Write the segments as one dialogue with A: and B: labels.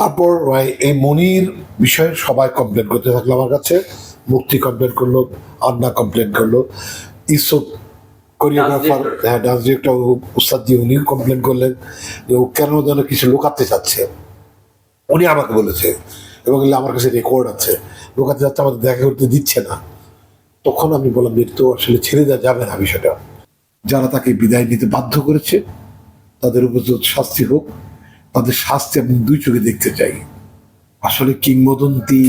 A: তারপর এই মনির বিষয়ে সবাই কমপ্লেন করতে থাকল আমার কাছে মুক্তি কমপ্লেন করল আন্না কমপ্লেন করল। ইসব কোরিওগ্রাফার হ্যাঁ ডান্স ডিরেক্টর উস্তাদ জি উনি কমপ্লেন করলেন যে ও কেন যেন কিছু লুকাতে চাচ্ছে। উনি আমাকে বলেছে এবং আমার কাছে রেকর্ড আছে। লুকাতে যাচ্ছে আমাদের দেখা করতে দিচ্ছে না। তখন আমি বললাম যে তো আসলে ছেড়ে দেওয়া যাবে না বিষয়টা। যারা তাকে বিদায় নিতে বাধ্য করেছে তাদের উপর শাস্তি হোক। তাদের শাস্তি আমি দুই চোখে দেখতে চাই। আসলে কিংবদন্তি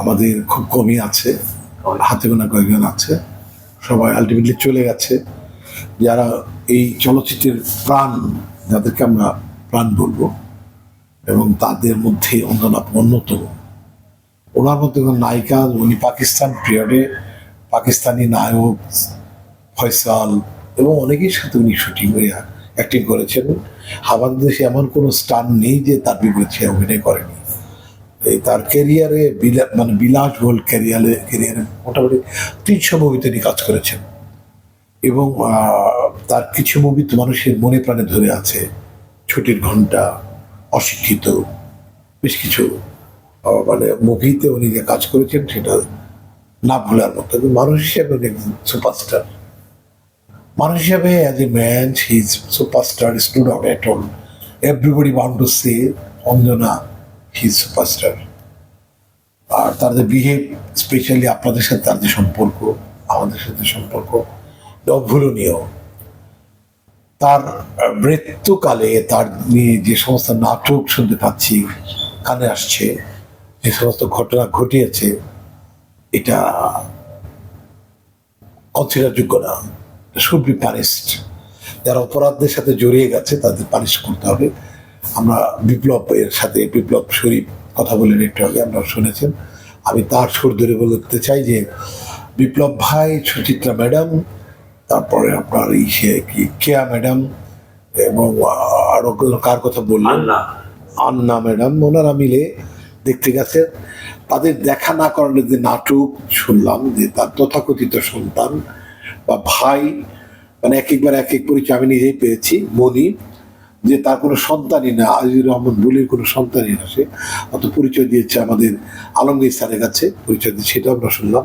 A: আমাদের খুব কমই আছে। হাতে গোনা কয়েকজন আছে। সবাই আলটিমেটলি চলে গেছে। যারা এই চলচ্চিত্রের প্রাণ, যাদেরকে আমরা প্রাণ বলব, এবং তাদের মধ্যে অন্যতম অন্যতম। ওনার মধ্যে নায়িকা, উনি পাকিস্তান পিরিয়ডে পাকিস্তানি নায়ক, ফয়সাল, এবং অনেকের সাথে উনি শুটিং অ্যাক্টিং করেছেন। আমাদের দেশে এমন কোনো স্টান নেই যে তার বিপরীতে অভিনয় করেনি। এই তার ক্যারিয়ারে বিলা মানে বিলাস বিলাসবহুল ক্যারিয়ারে ক্যারিয়ারে মোটামুটি তিনশো মুভিতে তিনি কাজ করেছেন। এবং তার কিছু মুভি তো মানুষের মনে প্রাণে ধরে আছে। ছুটির ঘণ্টা অশিক্ষিত, বেশ কিছু মানে মুভিতে উনি যে কাজ করেছেন সেটা না ভোলার মতো। মানুষ হিসেবে সুপারস্টার মানুষ হিসাবে as a man his superstar stood out at all everybody want to say Anjana his superstar আর তার যে বিহেভ স্পেশালি আপনাদের সাথে তার যে সম্পর্ক, আমাদের সাথে সম্পর্ক অভুলনীয় তার মৃত্যুকালে তার নিয়ে যে সমস্ত নাটক শুনতে পাচ্ছি, কানে আসছে, যে সমস্ত ঘটনা ঘটিয়েছে, এটা কনসিডারযোগ্য না। শুড বি পানিশড যারা অপরাধদের সাথে জড়িয়ে গেছে তাদের পানিশ করতে হবে। আমরা বিপ্লব এর সাথে বিপ্লব শরীফ কথা বলেন একটু আগে আপনারা শুনেছেন। আমি তার সুর ধরে বলতে চাই যে বিপ্লব ভাই সুচিত্রা ম্যাডাম তারপরে আপনার এই সে কি কেয়া ম্যাডাম এবং আরও কার কথা বললেন?
B: আন্না।
A: আন্না ম্যাডাম ওনারা মিলে দেখতে গেছে তাদের দেখা না করানোর যে নাটক শুনলাম যে তার তথাকথিত সন্তান বা ভাই মানে এক একবার এক এক পরিচয় আমি নিজেই পেয়েছি মনি যে তার কোনো সন্তানই না আজিজুর রহমান বলির কোনো সন্তানই না সে। অত পরিচয় দিয়েছে আমাদের আলমগীর স্যারের কাছে পরিচয় দিয়ে সেটা আমরা শুনলাম।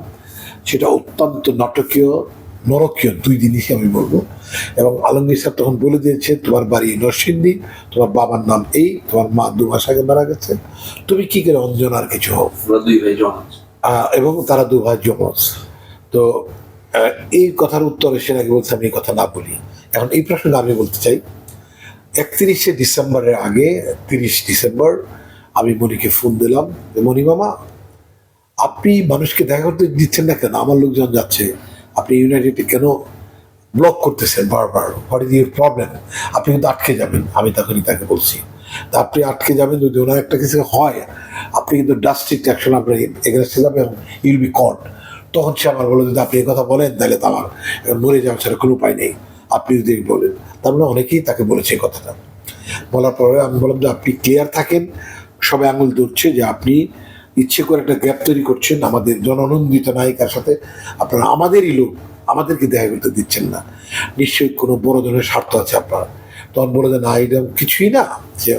A: সেটা অত্যন্ত নাটকীয় নরকীয় দুই জিনিসই আমি বলব। এবং আলমগীর স্যার তখন বলে দিয়েছে তোমার বাড়ি নরসিংদী তোমার বাবার নাম এই তোমার মা দু মাস আগে মারা গেছে। তুমি কি করে অঞ্জনার কিছু হও?
B: আমরা দুই ভাই জমাজ
A: এবং তারা দু ভাই যমজ তো এই কথার উত্তরে সে নাকি বলছে, আমি এই কথা না বলি। এখন এই প্রশ্নটা আমি বলতে চাই। একত্রিশে ডিসেম্বরের আগে, তিরিশ ডিসেম্বর, আমি মনিকে ফোন দিলাম মনি মামা, আপনি মানুষকে দেখা করতে দিচ্ছেন না কেন? আমার লোকজন যাচ্ছে। আপনি ইউনাইটেডে কেন ব্লক করতেছেন বারবার? হোয়াট ইজ ইউর প্রবলেম আপনি কিন্তু আটকে যাবেন। আমি তখনই তাকে বলছি, তা আপনি আটকে যাবেন যদি ওনার একটা কিছু হয়, আপনি কিন্তু ডাস্ট্রিক্ট অ্যাকশন আপনার এগেনস্টে এবং ইউল বি কট তখন সে আমার বলে যদি আপনি এই কথা বলেন, তাহলে তো আমার মরে যাওয়া ছাড়া কোনো উপায় নেই। আপনি যদি বলেন, তার মানে অনেকেই তাকে বলেছে এই কথাটা। বলার পরে আমি বললাম যে, আপনি ক্লিয়ার থাকেন, সবাই আঙুল ধরছে যে আপনি ইচ্ছে করে একটা গ্যাপ তৈরি করছেন, আমাদের জননন্দিত নায়িকার সাথে আপনারা আমাদেরই লোক, আমাদেরকে দেখা করতে দিচ্ছেন না। নিশ্চয়ই কোনো বড় ধরনের স্বার্থ আছে আপনার। তখন বলে যে, না, এটা কিছুই না, যে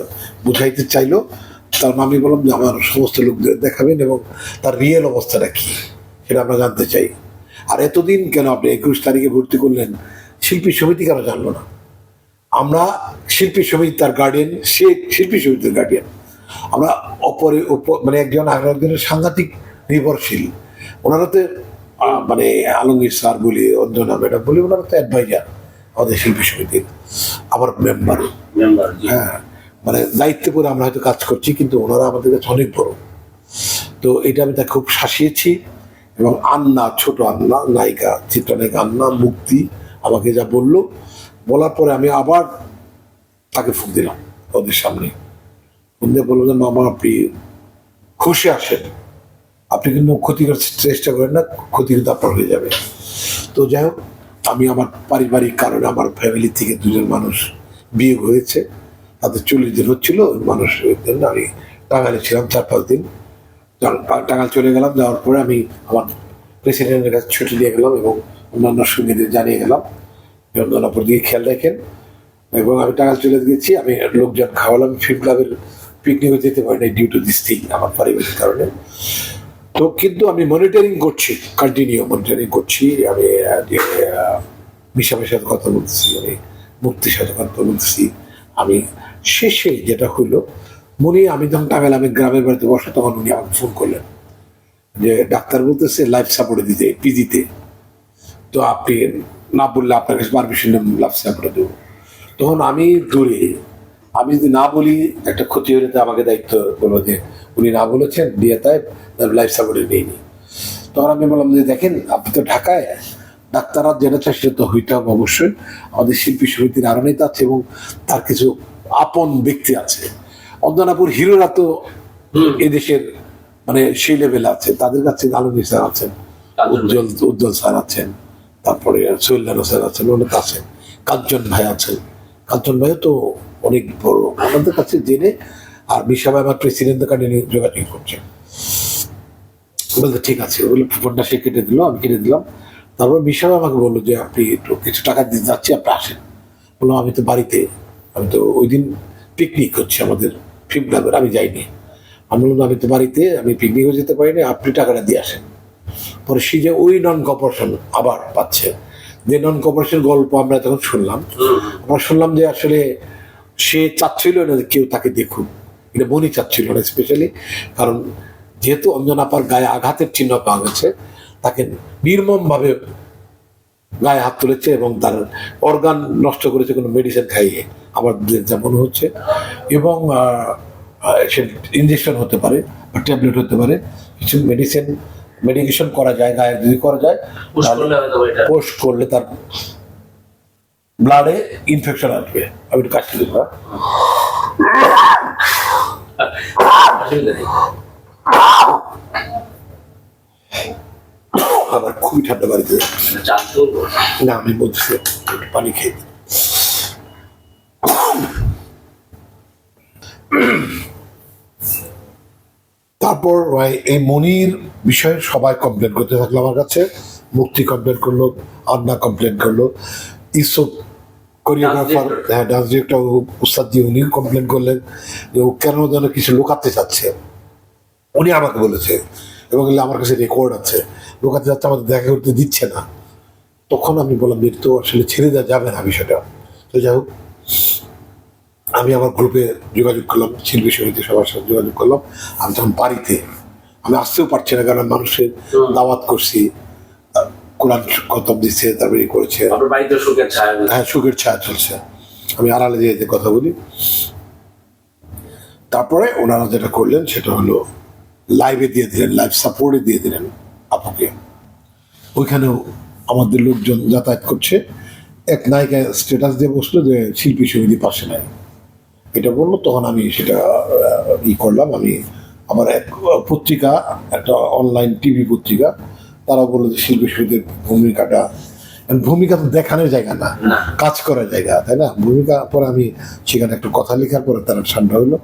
A: বুঝাইতে চাইলো। তার মানে আমি বললাম যে, আমার সমস্ত লোকদের দেখাবেন এবং তার রিয়েল অবস্থাটা কি? সেটা আমরা জানতে চাই। আর এতদিন কেন আপনি একুশ তারিখে ভর্তি করলেন? শিল্পী সমিতি কেন জানলো না? আমরা শিল্পী সমিতি তার গার্ডিয়ান সে শিল্পী সমিতির গার্ডিয়ান আমরা অপরে অপ- মানে একজন আর একজনের সাংঘাতিক নির্ভরশীল। ওনারা তো মানে আলমগীর স্যার বলি অঞ্জনা ম্যাডাম বলি ওনারা তো অ্যাডভাইজার আমাদের শিল্পী সমিতির। আমার মেম্বার
B: মেম্বার
A: হ্যাঁ মানে দায়িত্বে করে আমরা হয়তো কাজ করছি কিন্তু ওনারা আমাদের কাছে অনেক বড়। তো এটা আমি তাকে খুব শাসিয়েছি। এবং আন্না, ছোট আন্না, নায়িকা, চিত্রনায়িকা আন্না, মুক্তি আমাকে যা বলল, বলার পরে আমি আবার তাকে ফোন দিলাম ওদের সামনে। দিয়ে বলল যে, মামা, আপনি খুশি আসেন। আপনি কিন্তু ক্ষতি করার চেষ্টা করেন না, ক্ষতি কিন্তু আপনার হয়ে যাবে। তো যাই হোক, আমি আমার পারিবারিক কারণে আমার ফ্যামিলি থেকে দুজন মানুষ বিয়ে হয়েছে। তাদের চল্লিশ দিন হচ্ছিল মানুষ আমি টাঙ্গালে ছিলাম চার পাঁচ দিন। টাং- টাঙ্গাল চলে গেলাম, যাওয়ার পরে আমি আমার প্রেসিডেন্টের কাছে ছুটি দিয়ে গেলাম এবং অন্যান্য সঙ্গীদের জানিয়ে গেলাম রমজানাপুর দিকে খেয়াল রাখেন। এবং আমি টাকা চলে গেছি, আমি লোকজন খাওয়ালাম ফিল্ম ক্লাবের পিকনিকে যেতে পারি না ডিউ টু দিস থিং আমার পারিবারিক কারণে। তো কিন্তু আমি মনিটরিং করছি কন্টিনিউ মনিটরিং করছি, আমি মিশামের সাথে কথা বলতেছি, আমি মুক্তির সাথে কথা বলতেছি। আমি শেষে যেটা হলো মনি, আমি যখন টাঙ্গাইল, আমি গ্রামের বাড়িতে বসে, তখন উনি আমাকে ফোন করলেন যে, ডাক্তার বলতেছে লাইফ সাপোর্টে দিতে পিজিতে তো। আপনি না বললে আপনার কাছে পারমিশন লাইফ সাপোর্টে দেবো। তখন আমি দূরে আমি যদি না বলি, একটা ক্ষতি হলে তো আমাকে দায়িত্ব বলব যে, উনি না বলেছেন, দিয়ে তাই লাইফ সাপোর্টে নিইনি তখন আমি বললাম যে, দেখেন, আপনি তো ঢাকায়, ডাক্তাররা যেটা চায় সেটা তো হইতে হবে অবশ্যই। আমাদের শিল্পী সমিতির আরও নেতা আছে এবং তার কিছু আপন ব্যক্তি আছে। অঞ্জনাপুর হিরোরা তো এদেশের মানে সেই লেভেল আছে তাদের কাছে আলমগীর স্যার আছেন উজ্জ্বল উজ্জ্বল স্যার আছেন তারপরে সৈল্যানো স্যার আছেন অনেক আছেন। কাঞ্চন ভাই আছেন। কাঞ্চন ভাইও তো অনেক বড়। আমাদের কাছে জেনে আর মিশা ভাই আমার প্রেসিডেন্টের কাছে নিয়ে যোগাযোগ করছেন। বলতে ঠিক আছে। বলে ফোনটা সে কেটে দিল আমি কেটে দিলাম। তারপর মিশা ভাই আমাকে বলল যে আপনি একটু কিছু টাকা দিতে যাচ্ছি আপনি আসেন। বললাম আমি তো বাড়িতে আমি তো ওই দিন পিকনিক হচ্ছে আমাদের ক্লাবের আমি যাইনি। আমি বললাম, আমি তো বাড়িতে, আমি পিকনিকও যেতে পারিনি, আপনি টাকাটা দিয়ে আসেন। পরে সে যে ওই নন কপারেশন আবার পাচ্ছে। যে নন কপারেশন গল্প আমরা তখন শুনলাম। আমরা শুনলাম যে আসলে সে চাচ্ছিল না কেউ তাকে দেখুক। এটা মনি চাচ্ছিল না স্পেশালি কারণ যেহেতু অঞ্জনাপার গায়ে আঘাতের চিহ্ন পাওয়া গেছে, তাকে নির্মমভাবে গায়ে হাত তুলেছে এবং তার অর্গান নষ্ট করেছে কোনো মেডিসিন খাইয়ে। আমার যা মনে হচ্ছে। এবং সে ইঞ্জেকশন হতে পারে বা ট্যাবলেট হতে পারে। কিছু মেডিসিন মেডিকেশন করা যায় গায়ে যদি করা যায়
B: করলে
A: পোস্ট করলে তার ব্লাডে ইনফেকশন আসবে। আমি একটু কাশি দেবো হ্যাঁ? আমার খুবই ঠান্ডা বাড়িতে। না আমি বলছি পানি খেয়ে। তারপর এই মনির বিষয়ে সবাই কমপ্লেন করতে থাকল আমার কাছে। মুক্তি কমপ্লেন করল আন্না কমপ্লেন করল। ইসব কোরিওগ্রাফার হ্যাঁ ডান্স ডিরেক্টর উস্তাদ জি উনি কমপ্লেন করলেন যে ও কেন যেন কিছু লুকাতে চাচ্ছে। উনি আমাকে বলেছে এবং আমার কাছে রেকর্ড আছে। লুকাতে যাচ্ছে আমাদের দেখা করতে দিচ্ছে না। তখন আমি বললাম যে তো আসলে ছেড়ে দেওয়া যাবে না বিষয়টা। তো যাই হোক আমি আমার গ্রুপে যোগাযোগ করলাম শিল্পী সমিতি সবার সাথে যোগাযোগ করলাম। আমি তখন বাড়িতে আমি আসতেও পারছি না কারণ মানুষের দাওয়াত করছি। কোরআন কতম দিচ্ছে তারপরে ই করেছে। হ্যাঁ সুখের ছায়া চলছে। আমি আড়ালে যেয়ে যে কথা বলি। তারপরে ওনারা যেটা করলেন সেটা হলো লাইভে দিয়ে দিলেন লাইভ সাপোর্টে দিয়ে দিলেন আপুকে। ওইখানেও আমাদের লোকজন যাতায়াত করছে। এক নায়িকা স্ট্যাটাস দিয়ে বসল যে শিল্পী সমিতি পাশে নাই। এটা বলল তখন আমি সেটা ই করলাম। আমি আমার এক পত্রিকা একটা অনলাইন টিভি পত্রিকা তারা বলল যে শিল্পী সমিতির ভূমিকাটা ভূমিকা তো দেখানোর জায়গা না
B: না।
A: কাজ করার জায়গা তাই না? ভূমিকা পরে আমি সেখানে একটু কথা লেখার পরে তারা ঠান্ডা হলো।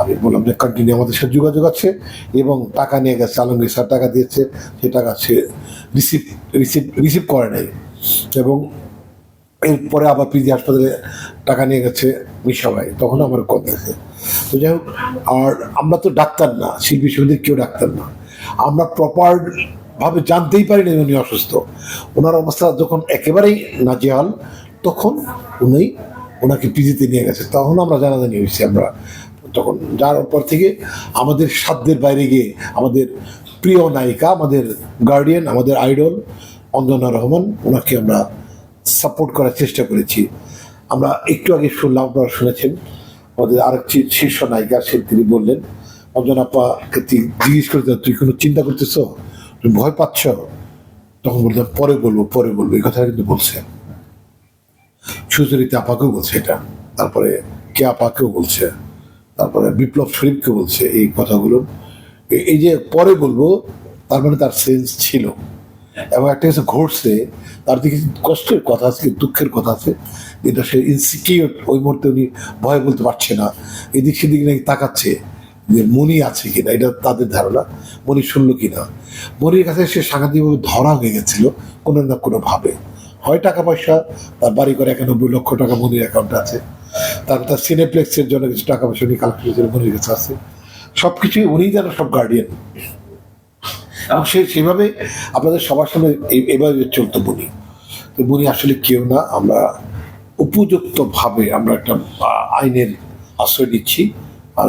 A: আমি বললাম যে কন্টিনিউ আমাদের সাথে যোগাযোগ আছে এবং টাকা নিয়ে গেছে আলমগীর স্যার টাকা দিয়েছে সে টাকা সে রিসিভ রিসিভ রিসিভ করে নাই। এবং এরপরে আবার পিজি হাসপাতালে টাকা নিয়ে গেছে মিশা ভাই তখন আমার কল গেছে তো যাই হোক, আর আমরা তো ডাক্তার না, শিল্পী সমিতির কেউ ডাক্তার না। আমরা প্রপার ভাবে জানতেই পারি না উনি অসুস্থ। ওনার অবস্থা যখন একেবারেই নাজেহাল, তখন উনি ওনাকে পিজিতে নিয়ে গেছে। তখন আমরা জানাজানি হয়েছি আমরা। তখন যার পর থেকে আমাদের সাধ্যের বাইরে গিয়ে আমাদের প্রিয় নায়িকা, আমাদের গার্ডিয়ান আমাদের আইডল অঞ্জনা রহমান, ওনাকে আমরা সাপোর্ট করার চেষ্টা করেছি। আমরা একটু আগে শুনলাম আপনারা শুনেছেন। আমাদের আরেকটি শীর্ষ নায়িকা সে তিনি বললেন তুই জিজ্ঞেস করে তুই কোনো চিন্তা করতেছ? তুমি ভয় পাচ্ছ? তখন বললাম, পরে বলব পরে বলব। এই কথাটা কিন্তু বলছে। সুচরিতা আপাকেও বলছে এটা। তারপরে কে আপাকেও বলছে। তারপরে বিপ্লব শরীফকে বলছে এই কথাগুলো। এই যে পরে বলব, তার মানে তার সেন্স ছিল। এবং একটা কিছু ঘটছে, তার দিকে কষ্টের কথা আছে দুঃখের কথা আছে, যেটা সে ইনসিকিউর ওই মুহূর্তে উনি ভয় বলতে পারছে না। এদিক সেদিক নাকি তাকাচ্ছে যে মনি আছে কিনা, এটা তাদের ধারণা। মনি শুনলো কিনা? মনির কাছে সে সাংঘাতিকভাবে ধরা হয়ে গেছিল কোনো না কোনো ভাবে। হয় টাকা পয়সা, তার বাড়ি করে একানব্বই লক্ষ টাকা মনির অ্যাকাউন্টে আছে। তারপর তার সিনেপ্লেক্সের জন্য কিছু টাকা পয়সা উনি কালেক্ট করেছেন মনির কাছে আছে। সব কিছুই উনি যেন সব গার্ডিয়ান এবং সে সেভাবে আপনাদের সবার সামনে এভাবে চলতো বুনি তো বুনি আসলে কেউ না, আমরা উপযুক্তভাবে আমরা একটা আইনের আশ্রয় নিচ্ছি।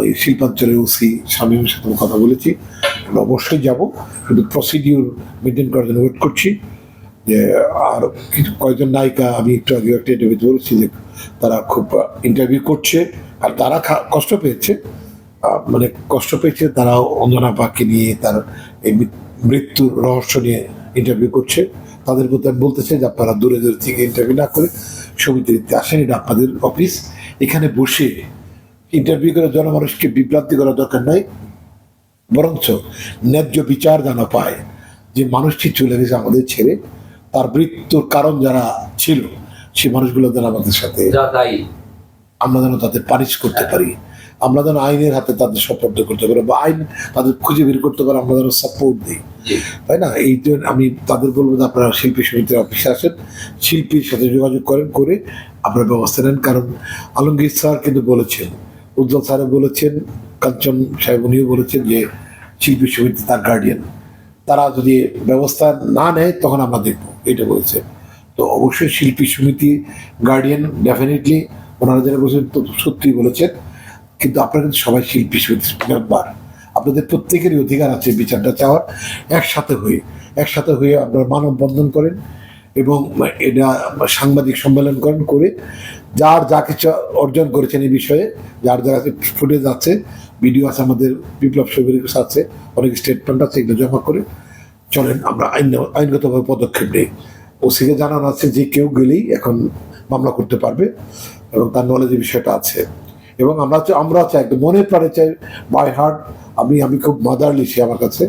A: এই শিল্পাঞ্চলের ওসি স্বামীর সাথে কথা বলেছি। আমরা অবশ্যই যাব, কিন্তু প্রসিডিউর মেনটেন করার জন্য ওয়েট করছি। যে, আর কিছু কয়েকজন নায়িকা, আমি একটু আগে একটা ইন্টারভিউতে বলেছি যে, তারা খুব ইন্টারভিউ করছে। আর তারা কষ্ট পেয়েছে। মানে কষ্ট পেয়েছে তারা অঞ্জনা পাককে নিয়ে তার এই মৃত্যুর রহস্য নিয়ে ইন্টারভিউ করছে। তাদের প্রতি আমি বলতে চাই যে আপনারা দূরে দূরে থেকে ইন্টারভিউ না করে সমিতিতে আসেন এটা আপনাদের অফিস এখানে বসে ইন্টারভিউ করে জনমানুষকে বিভ্রান্তি করার দরকার নাই বরঞ্চ ন্যায্য বিচার যেন পায়। যে মানুষটি চলে গেছে আমাদের ছেড়ে তার মৃত্যুর কারণ যারা ছিল সেই মানুষগুলো যেন আমাদের সাথে আমরা যেন তাদের পানিশ করতে পারি। আমরা যেন আইনের হাতে তাদের সপর্দ করতে পারি বা আইন তাদের খুঁজে বের করতে পারি আমরা যেন সাপোর্ট দিই। তাই না? এই আমি তাদের বলব যে আপনারা শিল্পী সমিতির অফিসে আসেন, শিল্পীর সাথে যোগাযোগ করেন, করে আপনারা ব্যবস্থা নেন। কারণ আলমগীর স্যার কিন্তু বলেছেন, উজ্জ্বল স্যারও বলেছেন, কাঞ্চন সাহেব উনিও বলেছেন যে শিল্পী সমিতি তার গার্ডিয়ান তারা যদি ব্যবস্থা না নেয়, তখন আমরা দেখব। এটা বলেছে। তো অবশ্যই শিল্পী সমিতি গার্ডিয়ান ডেফিনেটলি ওনারা যারা বলেছেন, তো সত্যিই বলেছেন। কিন্তু আপনারা কিন্তু সবাই শিল্পী সমিতির মেম্বার আপনাদের প্রত্যেকেরই অধিকার আছে বিচারটা চাওয়ার। একসাথে হয়ে একসাথে হয়ে আপনারা মানববন্ধন করেন এবং এটা সাংবাদিক সম্মেলন করেন করে যার যা কিছু অর্জন করেছেন এই বিষয়ে, যার যার ফুটেজ আছে ভিডিও আছে আমাদের, বিপ্লব কাছে আছে অনেক স্টেটমেন্ট আছে, এগুলো জমা করে চলেন আমরা আইন, আইনগতভাবে পদক্ষেপ নেই। ওসিকে জানানো আছে যে কেউ গেলেই এখন মামলা করতে পারবে এবং তার নলেজের বিষয়টা আছে। এবং আমরা আমরা চাই মনে প্রাণে চাই বাই হার্ট আমি আমি খুব মাদারলি সে আমার কাছে।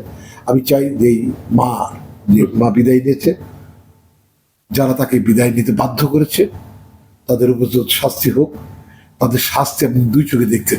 A: আমি চাই যে মা যে মা বিদায় নিয়েছে, যারা তাকে বিদায় নিতে বাধ্য করেছে, তাদের উপর শাস্তি হোক, তাদের শাস্তি আমি দুই চোখে দেখতে